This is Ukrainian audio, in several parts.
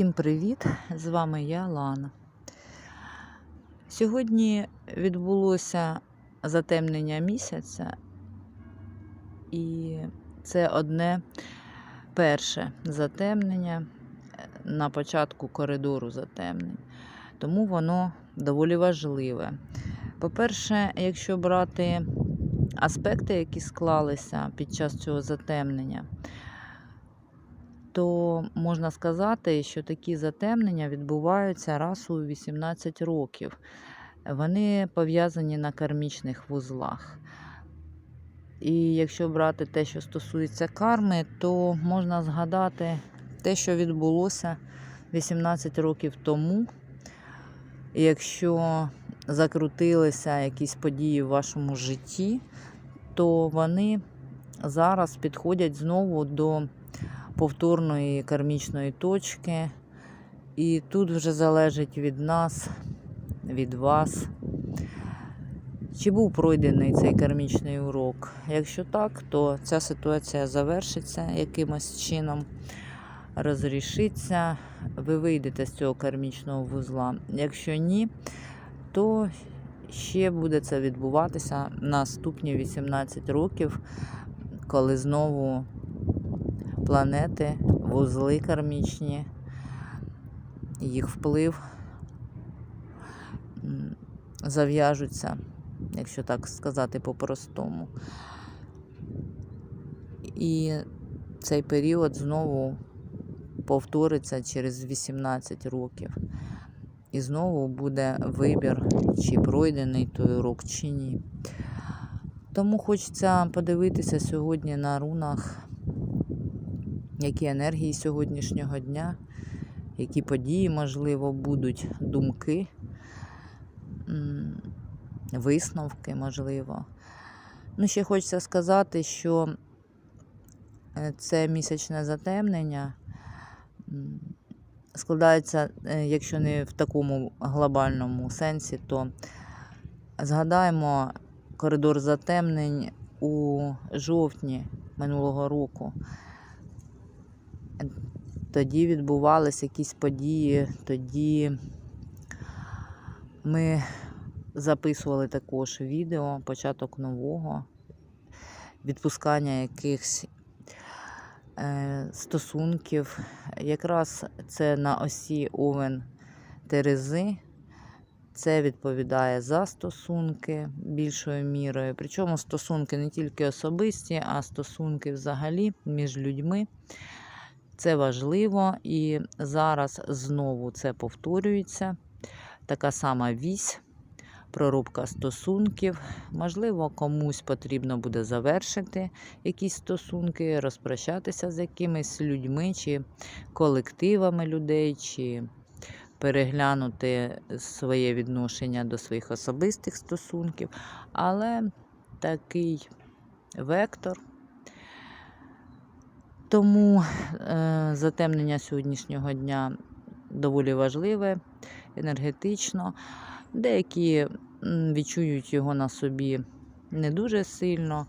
Всім привіт! З вами я Лана. Сьогодні відбулося затемнення місяця, і це одне перше затемнення на початку коридору затемнень. Тому воно доволі важливе. По-перше, якщо брати аспекти, які склалися під час цього затемнення, то можна сказати, що такі затемнення відбуваються раз у 18 років. Вони пов'язані на кармічних вузлах. І якщо брати те, що стосується карми, то можна згадати те, що відбулося 18 років тому. Якщо закрутилися якісь події в вашому житті, то вони зараз підходять знову до повторної кармічної точки. І тут вже залежить від нас, від вас, чи був пройдений цей кармічний урок. Якщо так, то ця ситуація завершиться якимось чином, розрішиться, ви вийдете з цього кармічного вузла. Якщо ні, то ще буде це відбуватися наступні 18 років, коли знову планети, вузли кармічні, їх вплив зав'яжуться, якщо так сказати по-простому. І цей період знову повториться через 18 років. І знову буде вибір, чи пройдений той урок, чи ні. Тому хочеться подивитися сьогодні на рунах які енергії сьогоднішнього дня, які події, можливо, будуть, думки, висновки, можливо. Ну, ще хочеться сказати, що е, це місячне затемнення складається, е, якщо не в такому глобальному сенсі, то згадаємо коридор затемнень у жовтні минулого року тоді відбувалися якісь події, тоді ми записували також відео, початок нового, відпускання якихось е, стосунків. Якраз це на осі Овен Терези. Це відповідає за стосунки більшою мірою. Причому стосунки не тільки особисті, а стосунки взагалі між людьми. Це важливо і зараз знову це повторюється. Така сама вісь, прорубка стосунків. Можливо, комусь потрібно буде завершити якісь стосунки, розпрощатися з якимись людьми чи колективами людей, чи переглянути своє відношення до своїх особистих стосунків. Але такий вектор. Тому е, затемнення сьогоднішнього дня доволі важливе, енергетично. Деякі відчують його на собі не дуже сильно,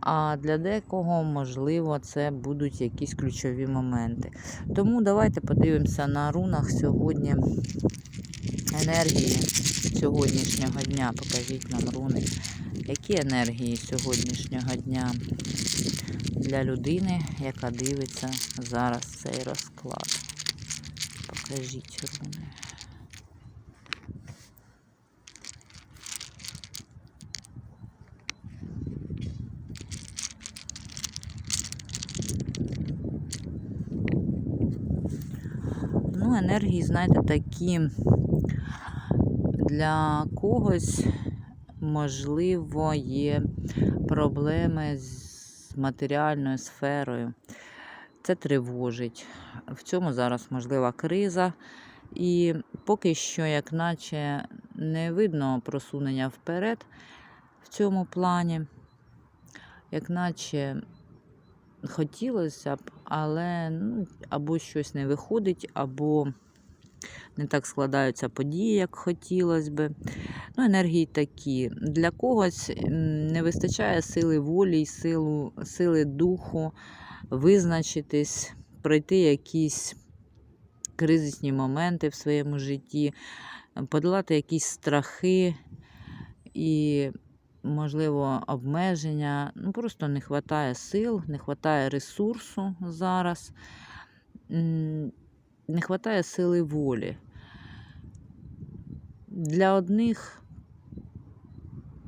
а для декого, можливо, це будуть якісь ключові моменти. Тому давайте подивимося на рунах сьогодні енергії сьогоднішнього дня. Покажіть нам руни. Які енергії сьогоднішнього дня для людини, яка дивиться зараз цей розклад? Покажіть руни. Ну, енергії, знаєте, такі для когось, можливо, є проблеми з матеріальною сферою. Це тривожить. В цьому зараз можлива криза. І поки що, як наче, не видно просунення вперед в цьому плані, як наче хотілося б, але ну, або щось не виходить, або не так складаються події, як хотілося би. Ну, енергії такі. Для когось не вистачає сили волі, силу, сили духу визначитись, пройти якісь кризисні моменти в своєму житті, подолати якісь страхи і, можливо, обмеження. Ну, просто не вистачає сил, не вистачає ресурсу зараз, не вистачає сили волі. Для одних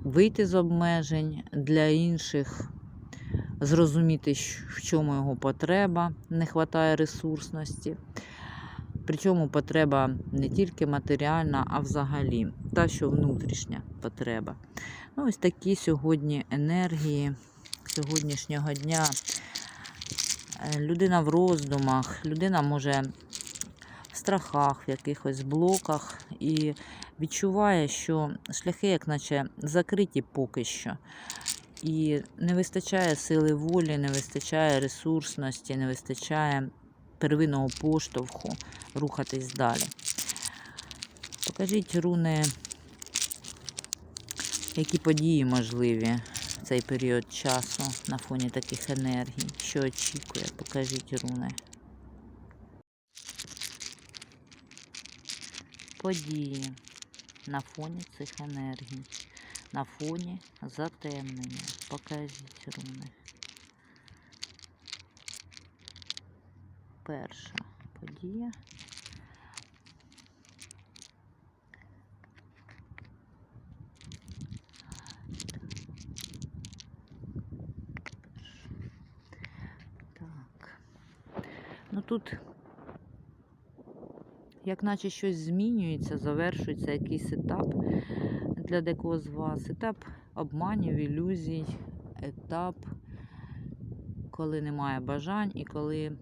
вийти з обмежень, для інших зрозуміти, в чому його потреба, не вистачає ресурсності. Причому потреба не тільки матеріальна, а взагалі та, що внутрішня потреба. Ну, ось такі сьогодні енергії сьогоднішнього дня. Е, Людина в роздумах, людина може страхах, в якихось блоках і відчуває, що шляхи, як наче закриті поки що. І не вистачає сили волі, не вистачає ресурсності, не вистачає первинного поштовху рухатись далі. Покажіть, руни, які події можливі в цей період часу на фоні таких енергій. Що очікує? Покажіть руни. Події на фоні цих енергій. На фоні затемнення. Покажіть руни. Перша подія. Ну тут, як наче щось змінюється, завершується якийсь етап для декого з вас. Етап обманів, ілюзій, етап, коли немає бажань і коли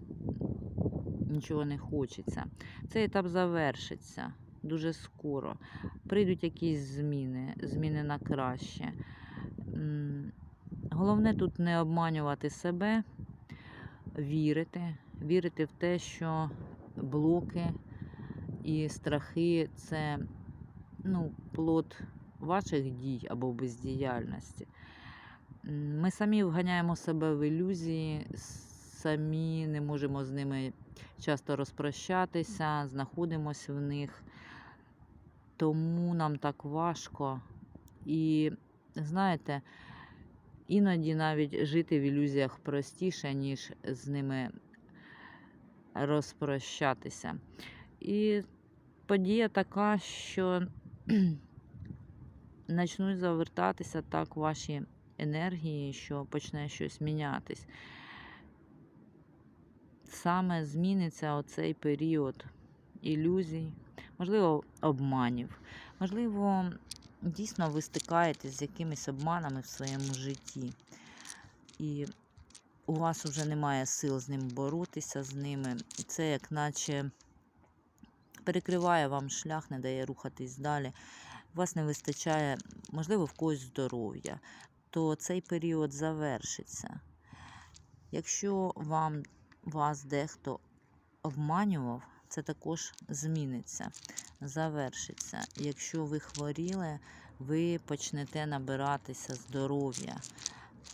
нічого не хочеться. Цей етап завершиться дуже скоро. Прийдуть якісь зміни, зміни на краще. Головне тут не обманювати себе, вірити, вірити в те, що блоки і страхи це ну, плод ваших дій або бездіяльності. Ми самі вганяємо себе в ілюзії, самі не можемо з ними часто розпрощатися, знаходимося в них. Тому нам так важко. І знаєте, іноді навіть жити в ілюзіях простіше, ніж з ними розпрощатися. І подія така, що почнуть завертатися так ваші енергії, що почне щось мінятись. Саме зміниться оцей період ілюзій, можливо, обманів. Можливо, дійсно ви стикаєтесь з якимись обманами в своєму житті. І у вас вже немає сил з ним боротися з ними. Це як наче перекриває вам шлях, не дає рухатись далі. У вас не вистачає, можливо, в когось здоров'я, то цей період завершиться. Якщо вам вас дехто обманював, це також зміниться, завершиться. Якщо ви хворіли, ви почнете набиратися здоров'я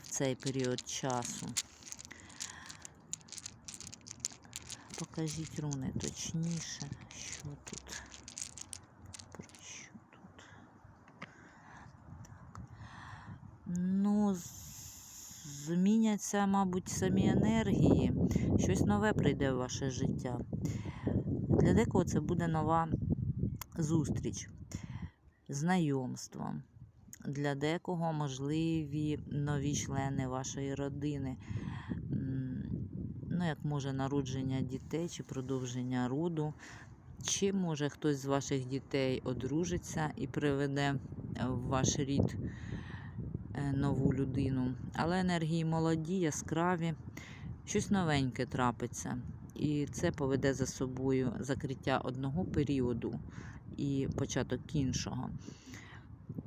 в цей період часу. Покажіть руни точніше, що тут. Про що тут? Так. Ну, з- зміняться, мабуть, самі енергії. Щось нове прийде в ваше життя. Для декого це буде нова зустріч, знайомство. Для декого можливі нові члени вашої родини. Ну, як може народження дітей чи продовження роду. Чи може хтось з ваших дітей одружиться і приведе в ваш рід нову людину. Але енергії молоді, яскраві, щось новеньке трапиться. І це поведе за собою закриття одного періоду і початок іншого.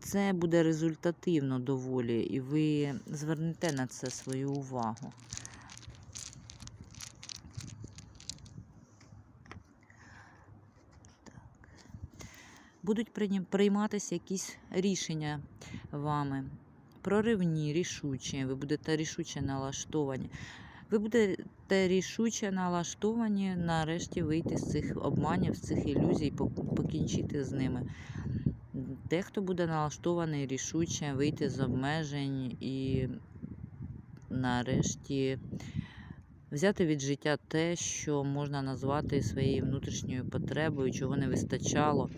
Це буде результативно доволі, і ви звернете на це свою увагу. Будуть прийматися якісь рішення вами. Проривні, рішучі, ви будете рішуче налаштовані. Ви будете рішуче налаштовані нарешті вийти з цих обманів, з цих ілюзій, пок- покінчити з ними. Дехто буде налаштований рішуче вийти з обмежень і нарешті взяти від життя те, що можна назвати своєю внутрішньою потребою, чого не вистачало.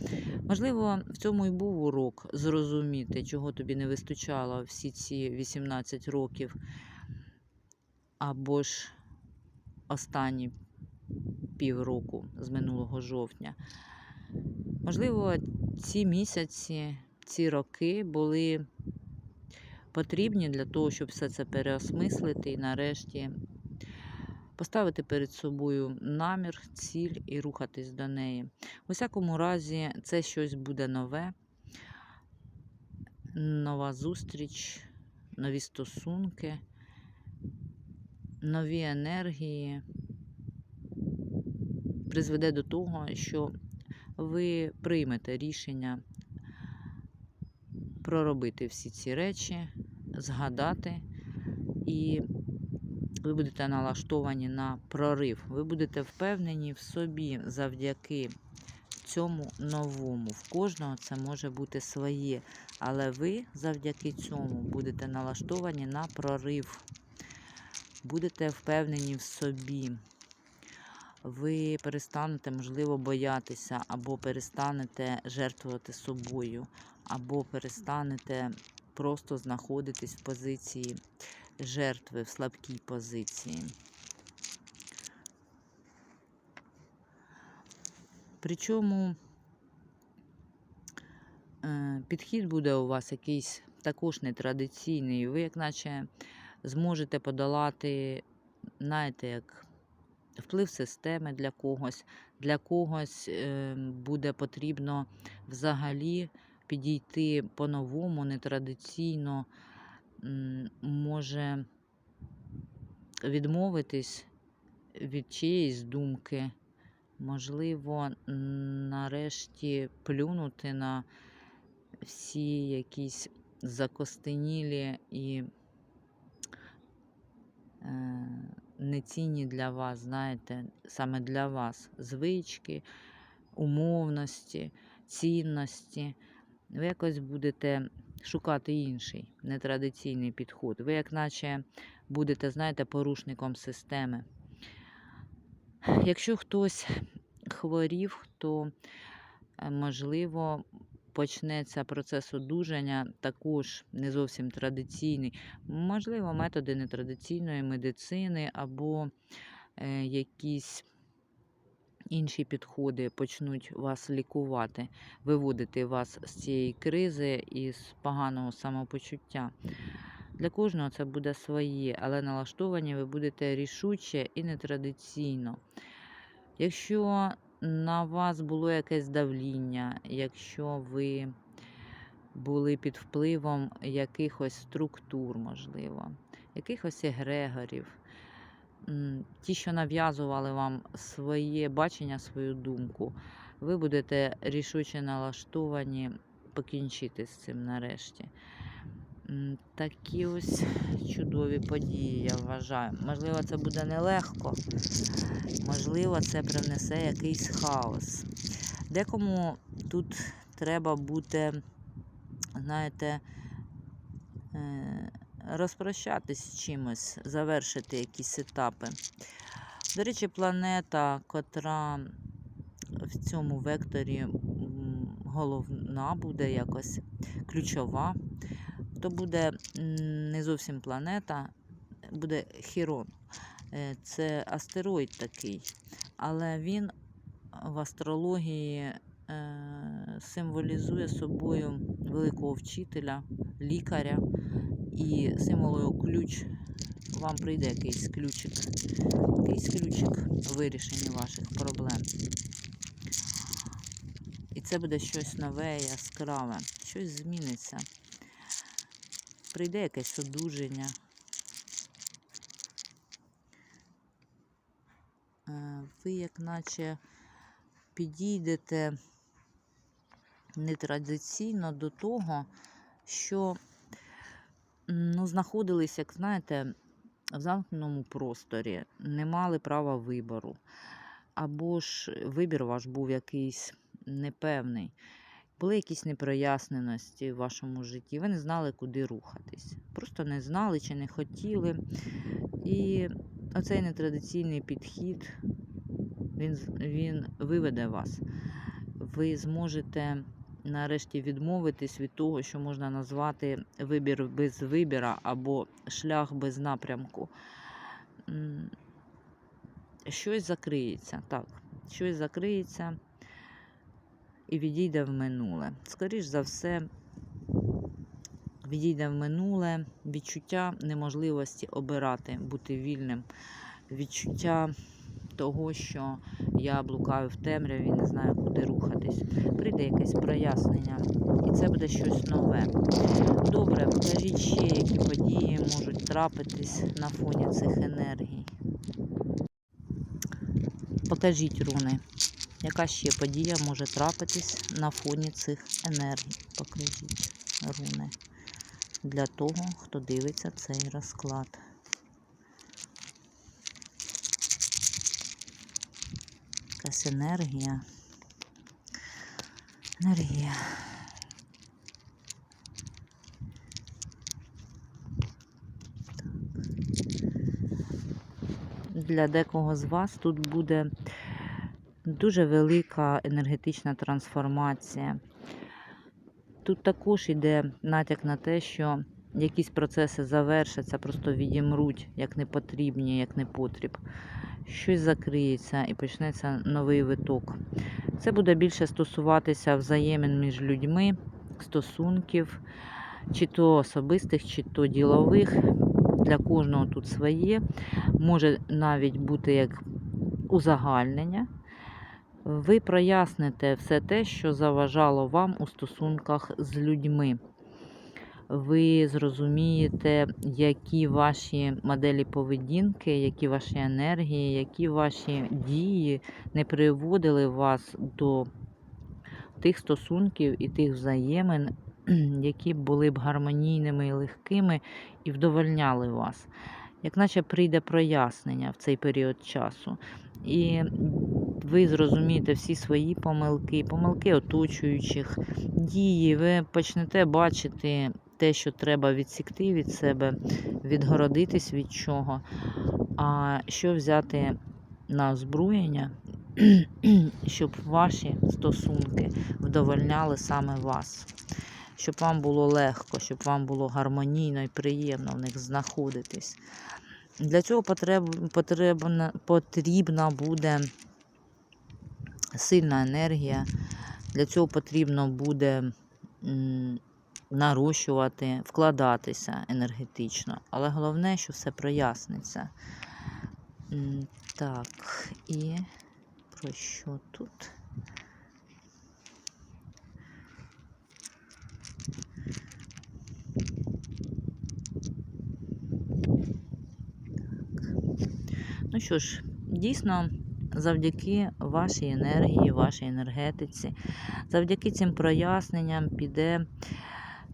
Можливо, в цьому і був урок зрозуміти, чого тобі не вистачало всі ці 18 років, або ж останні півроку з минулого жовтня. Можливо, ці місяці, ці роки були потрібні для того, щоб все це переосмислити і нарешті поставити перед собою намір, ціль і рухатись до неї. У всякому разі, це щось буде нове, нова зустріч, нові стосунки, нові енергії призведе до того, що ви приймете рішення проробити всі ці речі, згадати, і ви будете налаштовані на прорив. Ви будете впевнені в собі завдяки цьому новому. В кожного це може бути своє, але ви завдяки цьому будете налаштовані на прорив. Будете впевнені в собі. Ви перестанете, можливо, боятися, або перестанете жертвувати собою, або перестанете просто знаходитись в позиції жертви, в слабкій позиції. Причому е, підхід буде у вас якийсь також нетрадиційний. Ви, як наче, зможете подолати, знаєте, як вплив системи для когось. Для когось е, буде потрібно взагалі підійти по-новому, нетрадиційно, може відмовитись від чиєїсь думки, можливо, нарешті плюнути на всі якісь закостенілі і е, нецінні для вас, знаєте, саме для вас звички, умовності, цінності. Ви якось будете шукати інший нетрадиційний підход. Ви, як наче, будете, знаєте, порушником системи. Якщо хтось хворів, то е, можливо почнеться процес одужання, також не зовсім традиційний. Можливо, методи нетрадиційної медицини або е, якісь інші підходи почнуть вас лікувати, виводити вас з цієї кризи і з поганого самопочуття. Для кожного це буде своє, але налаштовані ви будете рішуче і нетрадиційно. Якщо на вас було якесь давління, якщо ви були під впливом якихось структур, можливо, якихось егрегорів, ті, що нав'язували вам своє бачення, свою думку, ви будете рішуче налаштовані покінчити з цим нарешті. Такі ось чудові події, я вважаю. Можливо, це буде нелегко, можливо, це привнесе якийсь хаос. Декому тут треба бути, знаєте, е, розпрощатись з чимось, завершити якісь етапи. До речі, планета, котра в цьому векторі головна буде якось ключова, то буде не зовсім планета, буде Хірон. Е, Це астероїд такий, але він в астрології е, символізує собою великого вчителя, лікаря і символою ключ. Вам прийде якийсь ключик, якийсь ключик в вирішенні ваших проблем. І це буде щось нове, яскраве, щось зміниться. Прийде якесь одужання. Е, Ви, як наче, підійдете нетрадиційно до того, що ну, знаходились, як знаєте, в замкненому просторі, не мали права вибору, або ж вибір ваш був якийсь непевний. Були якісь непроясненості в вашому житті, ви не знали, куди рухатись. Просто не знали чи не хотіли. І оцей нетрадиційний підхід, він, він виведе вас. Ви зможете нарешті відмовитись від того, що можна назвати вибір без вибіра або шлях без напрямку. Щось закриється, так, щось закриється і відійде в минуле. Скоріш за все, відійде в минуле відчуття неможливості обирати, бути вільним, відчуття того, що я блукаю в темряві, не знаю, куди рухатись. Прийде якесь прояснення, і це буде щось нове. Добре, покажіть ще, які події можуть трапитись на фоні цих енергій. Покажіть руни. Яка ще подія може трапитись на фоні цих енергій? Покажіть руни для того, хто дивиться цей розклад. Якась енергія. Енергія. Для декого з вас тут буде дуже велика енергетична трансформація. Тут також йде натяк на те, що якісь процеси завершаться, просто відімруть як непотрібні, як непотріб. Щось закриється і почнеться новий виток. Це буде більше стосуватися взаємин між людьми, стосунків, чи то особистих, чи то ділових. Для кожного тут своє. Може навіть бути як узагальнення. Ви проясните все те, що заважало вам у стосунках з людьми. Ви зрозумієте, які ваші моделі поведінки, які ваші енергії, які ваші дії не приводили вас до тих стосунків і тих взаємин, які були б гармонійними і легкими і вдовольняли вас. Як наче прийде прояснення в цей період часу. І ви зрозумієте всі свої помилки, помилки оточуючих дії. Ви почнете бачити те, що треба відсікти від себе, відгородитись від чого, а що взяти на озброєння, щоб ваші стосунки вдовольняли саме вас. Щоб вам було легко, щоб вам було гармонійно і приємно в них знаходитись. Для цього потреб, потрібна, буде сильна енергія. Для цього потрібно буде нарощувати, вкладатися енергетично. Але головне, що все проясниться. Так, і про що тут? Ну що ж, дійсно, завдяки вашій енергії, вашій енергетиці, завдяки цим проясненням піде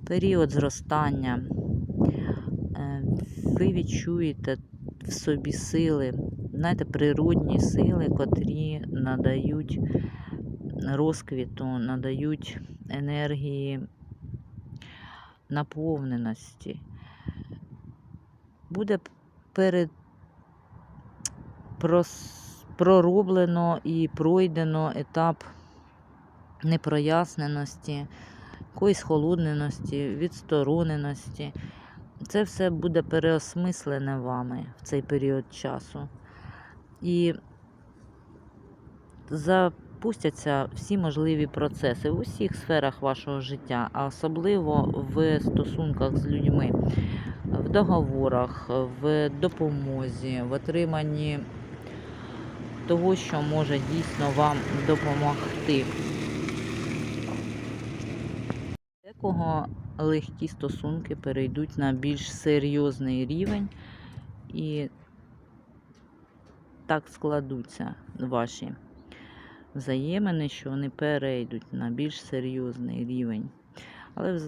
період зростання. Е, Ви відчуєте в собі сили, знаєте, природні сили, котрі надають розквіту, надають енергії наповненості. Буде перед пророблено і пройдено етап непроясненості, якоїсь холодненості, відстороненості. Це все буде переосмислене вами в цей період часу. І запустяться всі можливі процеси в усіх сферах вашого життя, а особливо в стосунках з людьми, в договорах, в допомозі, в отриманні того, що може дійсно вам допомогти. Декого легкі стосунки перейдуть на більш серйозний рівень і так складуться ваші взаємини, що вони перейдуть на більш серйозний рівень. Але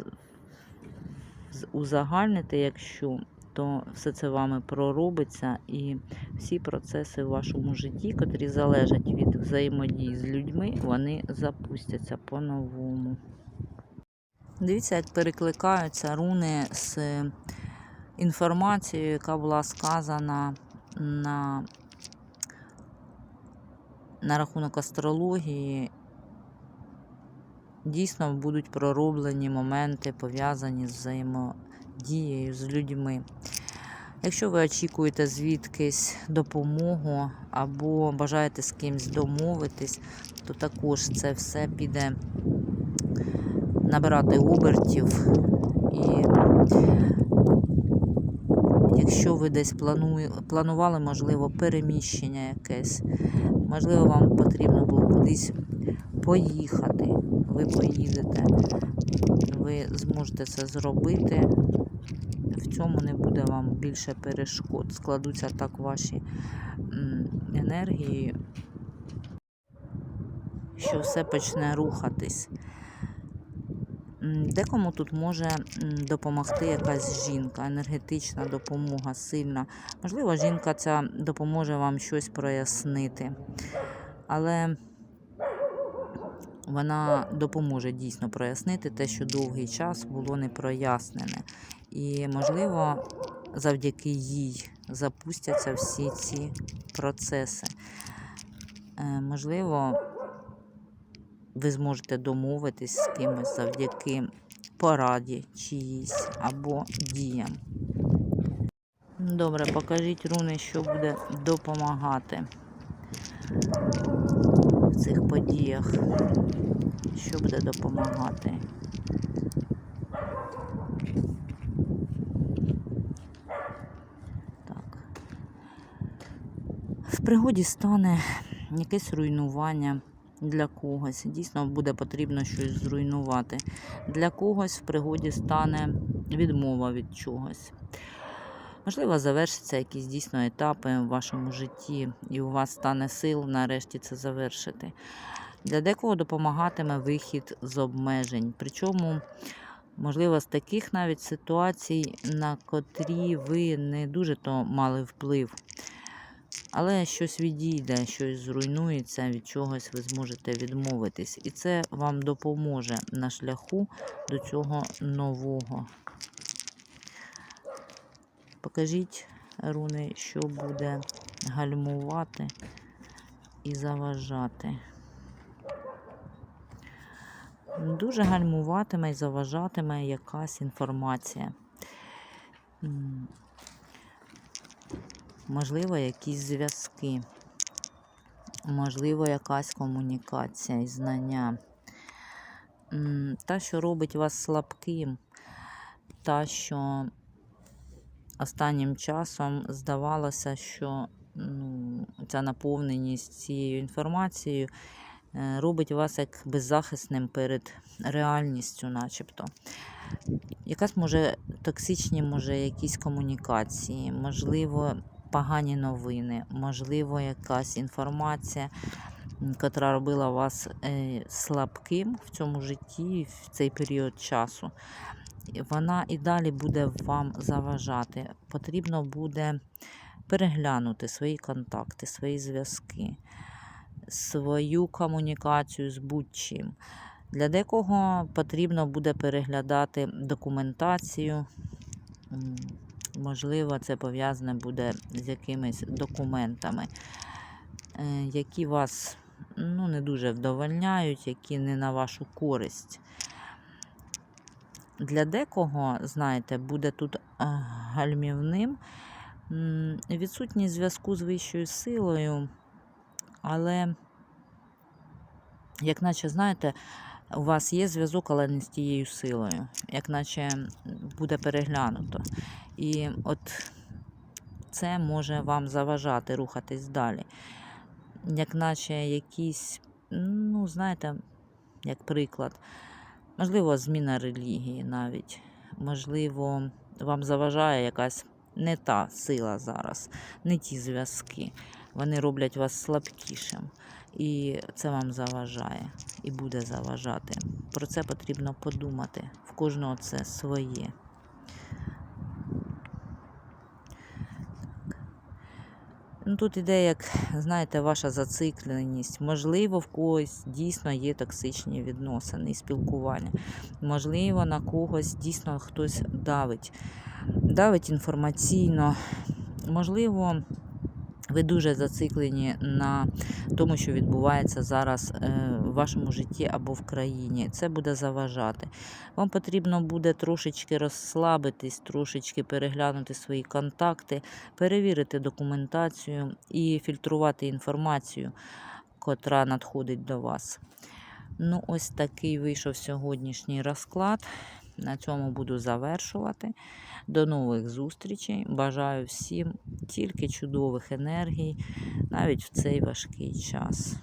узагальнити, якщо, то все це вами проробиться, і всі процеси в вашому житті, котрі залежать від взаємодії з людьми, вони запустяться по-новому. Дивіться, як перекликаються руни з інформацією, яка була сказана на, на рахунок астрології. Дійсно будуть пророблені моменти, пов'язані з взаємодією з людьми. Якщо ви очікуєте звідкись допомогу або бажаєте з кимось домовитись, то також це все піде набирати обертів. І якщо ви десь планує, планували, можливо, переміщення якесь, можливо, вам потрібно було кудись поїхати, ви поїдете, ви зможете це зробити. В цьому не буде вам більше перешкод. Складуться так ваші енергії, що все почне рухатись. Декому тут може допомогти якась жінка, енергетична допомога сильна. Можливо, жінка ця допоможе вам щось прояснити. Але вона допоможе дійсно прояснити те, що довгий час було не прояснене. І, можливо, завдяки їй запустяться всі ці процеси. Е, Можливо, ви зможете домовитись з кимось завдяки пораді чиїсь або діям. Добре, покажіть руни, що буде допомагати в цих подіях. Що буде допомагати? Так. В пригоді стане якесь руйнування для когось. Дійсно буде потрібно щось зруйнувати. Для когось в пригоді стане відмова від чогось. Можливо, завершаться якісь дійсно етапи в вашому житті, і у вас стане сил нарешті це завершити. Для декого допомагатиме вихід з обмежень. Причому, можливо, з таких навіть ситуацій, на котрі ви не дуже то мали вплив. Але щось відійде, щось зруйнується, від чогось ви зможете відмовитись. І це вам допоможе на шляху до цього нового. Покажіть, руни, що буде гальмувати і заважати. Дуже гальмуватиме і заважатиме якась інформація. Можливо, якісь зв'язки, можливо, якась комунікація і знання. Та, що робить вас слабким, та, що останнім часом здавалося, що ну, ця наповненість цією інформацією е, робить вас як беззахисним перед реальністю, начебто. Якась може токсичні, може, якісь комунікації, можливо, погані новини, можливо, якась інформація, котра робила вас е, слабким в цьому житті в цей період часу. Вона і далі буде вам заважати. Потрібно буде переглянути свої контакти, свої зв'язки, свою комунікацію з будь-чим. Для декого потрібно буде переглядати документацію. Можливо, це пов'язане буде з якимись документами, е, які вас ну, не дуже вдовольняють, які не на вашу користь. Для декого, знаєте, буде тут е, гальмівним відсутність зв'язку з вищою силою, але, як наче, знаєте, у вас є зв'язок, але не з тією силою, як наче буде переглянуто. І от це може вам заважати рухатись далі. Як наче якісь, ну, знаєте, як приклад, можливо, зміна релігії навіть. Можливо, вам заважає якась не та сила зараз, не ті зв'язки. Вони роблять вас слабкішим і це вам заважає і буде заважати. Про це потрібно подумати. В кожного це своє. Ну, тут іде, як, знаєте, ваша зацикленість. Можливо, в когось дійсно є токсичні відносини і спілкування. Можливо, на когось дійсно хтось давить, давить інформаційно. Можливо, ви дуже зациклені на тому, що відбувається зараз е, в вашому житті або в країні. Це буде заважати. Вам потрібно буде трошечки розслабитись, трошечки переглянути свої контакти, перевірити документацію і фільтрувати інформацію, котра надходить до вас. Ну, ось такий вийшов сьогоднішній розклад. На цьому буду завершувати. До нових зустрічей. Бажаю всім тільки чудових енергій, навіть в цей важкий час.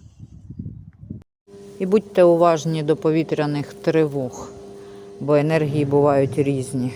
І будьте уважні до повітряних тривог, бо енергії бувають різні.